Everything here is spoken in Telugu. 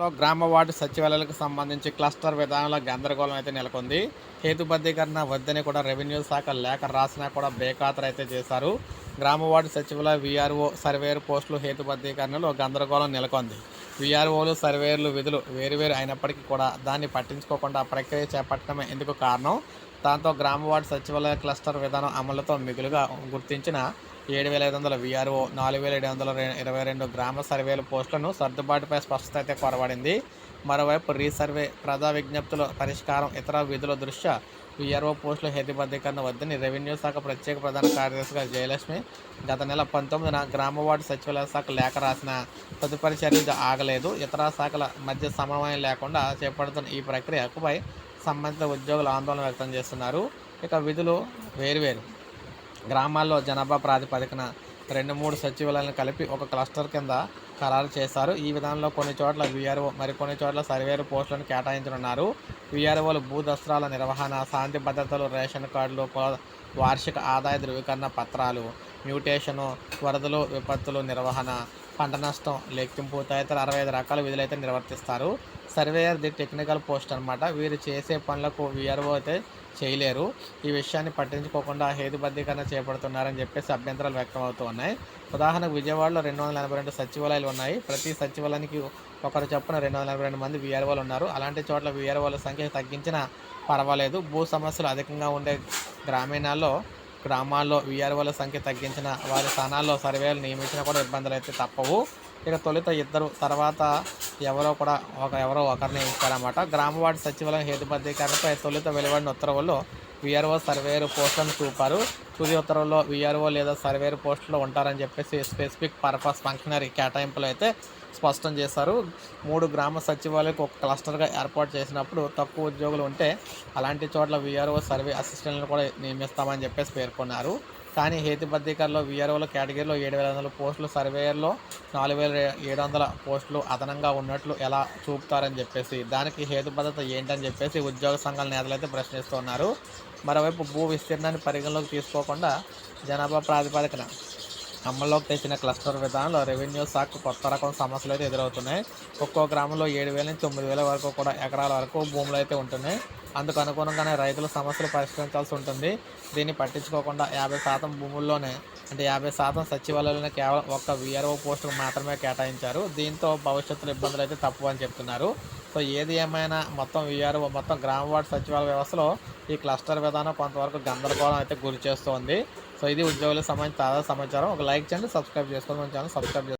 లో గ్రామ వార్డు సచివాలయాలకు సంబంధించి క్లస్టర్ విధానంలో గందరగోళం అయితే నెలకొంది. హేతుబద్ధీకరణ వద్దని కూడా రెవెన్యూ శాఖ లేఖ రాసినా కూడా బేఖాతరు అయితే చేశారు. గ్రామ వార్డు సచివాలయ వీఆర్ఓ సర్వేయర్ పోస్టులు హేతుబద్ధీకరణలో గందరగోళం నెలకొంది. వీఆర్ఓలు సర్వేయర్లు విధులు వేరువేరు అయినప్పటికీ కూడా దాన్ని పట్టించుకోకుండా ప్రక్రియ చేపట్టడమే ఎందుకు కారణం. దాంతో గ్రామ వార్డు సచివాలయ క్లస్టర్ విధానం అమలుతో మిగులుగా గుర్తించిన ఏడు వేల ఐదు వందల విఆర్ఓ నాలుగు వేల ఏడు వందల ఇరవై రెండు గ్రామ సర్వేల పోస్టులను సర్దుబాటుపై స్పష్టత అయితే కొరబడింది మరోవైపు రీసర్వే ప్రజా విజ్ఞప్తుల పరిష్కారం ఇతర విధుల దృష్ట్యా విఆర్ఓ పోస్టుల హేతుబద్ధీకరణ వద్దని రెవెన్యూ శాఖ ప్రత్యేక ప్రధాన కార్యదర్శిగా జయలక్ష్మి గత నెల పంతొమ్మిదిన గ్రామ వార్డు సచివాలయ శాఖ లేఖ రాసిన తదుపరి చర్యలు ఆగలేదు. ఇతర శాఖల మధ్య సమన్వయం లేకుండా చేపడుతున్న ఈ ప్రక్రియకుపై సంబంధిత ఉద్యోగులు ఆందోళన వ్యక్తం చేస్తున్నారు. ఇక విధులు వేరువేరు గ్రామాల్లో జనాభా ప్రాతిపదికన రెండు మూడు సచివాలయాలను కలిపి ఒక క్లస్టర్ కింద ఖరారు చేశారు. ఈ విధానంలో కొన్ని చోట్ల వీఆర్ఓ మరికొన్ని చోట్ల సర్వేరు పోస్టులను కేటాయించనున్నారు. వీఆర్ఓలు భూ దస్త్రాల నిర్వహణ శాంతి భద్రతలు రేషన్ కార్డులు వార్షిక ఆదాయ ధృవీకరణ పత్రాలు మ్యూటేషను వరదలు విపత్తులు నిర్వహణ పంట నష్టం లెక్కింపు తదితర అరవై ఐదు రకాల విధులు అయితే నిర్వర్తిస్తారు. సర్వేయర్ ది టెక్నికల్ పోస్ట్ అనమాట వీరు చేసే పనులకు వీఆర్ఓ అయితే చేయలేరు. ఈ విషయాన్ని పట్టించుకోకుండా హేతుబద్ధీకరణ చేపడుతున్నారని చెప్పేసి అభ్యంతరాలు వ్యక్తమవుతూ ఉన్నాయి ఉదాహరణకు విజయవాడలో రెండు వందల ఎనభై రెండు సచివాలయాలు ఉన్నాయి. ప్రతి సచివాలయానికి ఒకరు చొప్పున రెండు వందల ఎనభై రెండు మంది వీఆర్ఓలు ఉన్నారు. అలాంటి చోట్ల వీఆర్ఓల సంఖ్య తగ్గించినా పర్వాలేదు. భూ సమస్యలు అధికంగా ఉండే గ్రామీణాల్లో గ్రామాల్లో వీఆర్ఓల సంఖ్య తగ్గించిన వారి స్థానాల్లో సర్వేలు నియమించినా కూడా ఇబ్బందులు అయితే తప్పవు. ఇక తొలుత ఇద్దరు తర్వాత ఎవరో కూడా ఒక ఎవరో ఒకరిని ఇస్తారన్నమాట గ్రామ సచివాలయం హేతుబద్ధీకరణపై తొలుత వెలువడిన ఉత్తర్వుల్లో వీఆర్ఓ సర్వేరు పోస్టులను చూపారు. తుది ఉత్తర్వుల్లో వీఆర్ఓ లేదా సర్వేరు పోస్టులో ఉంటారని చెప్పేసి స్పెసిఫిక్ పర్పస్ ఫంక్షనరీ కేటాయింపులు అయితే స్పష్టం చేశారు. మూడు గ్రామ సచివాలయాలకు ఒక క్లస్టర్గా ఏర్పాటు చేసినప్పుడు తక్కువ ఉద్యోగులు ఉంటే అలాంటి చోట్ల వీఆర్ఓ సర్వే అసిస్టెంట్లను కూడా నియమిస్తామని చెప్పేసి పేర్కొన్నారు. కానీ హేతుబద్ధీకరణలో విఆర్ఓల కేటగిరీలో ఏడు వేల వందల పోస్టులు సర్వేయర్లో నాలుగు వేల ఏడు వందల పోస్టులు అదనంగా ఉన్నట్లు ఎలా చూపుతారని చెప్పేసి దానికి హేతుబద్ధత ఏంటని చెప్పేసి ఉద్యోగ సంఘాల నేతలు అయితే ప్రశ్నిస్తున్నారు మరోవైపు భూ విస్తీర్ణాన్ని పరిగణలోకి తీసుకోకుండా జనాభా ప్రాతిపదికన అమల్లోకి తెచ్చిన క్లస్టర్ విధానంలో రెవెన్యూ శాఖ కొత్త రకం సమస్యలు అయితే ఎదురవుతున్నాయి. ఒక్కో గ్రామంలో ఏడు వేల నుంచి తొమ్మిది వేల వరకు కూడా ఎకరాల వరకు భూములు అయితే ఉంటున్నాయి. అందుకు అనుగుణంగానే రైతుల సమస్యలు పరిష్కరించాల్సి ఉంటుంది. దీన్ని పట్టించుకోకుండా యాభై శాతం భూముల్లోనే అంటే యాభై శాతం సచివాలయాలను కేవలం ఒక్క వీఆర్ఓ పోస్టుకు మాత్రమే కేటాయించారు. దీంతో భవిష్యత్తులో ఇబ్బందులు అయితే తప్పు అని చెప్తున్నారు. సో ఏది ఏమైనా మొత్తం వీఆర్ఓ మొత్తం గ్రామ వార్డు సచివాలయ వ్యవస్థలో ఈ క్లస్టర్ విధానం కొంతవరకు గందరగోళం అయితే గురి చేస్తోంది. సో ఇది ఉద్యోగులకు సంబంధించి తాజా సమాచారం. ఒక లైక్ చేయండి సబ్స్క్రైబ్ చేసుకోండి. మన ఛానల్ సబ్స్క్రైబ్ చేసుకోండి.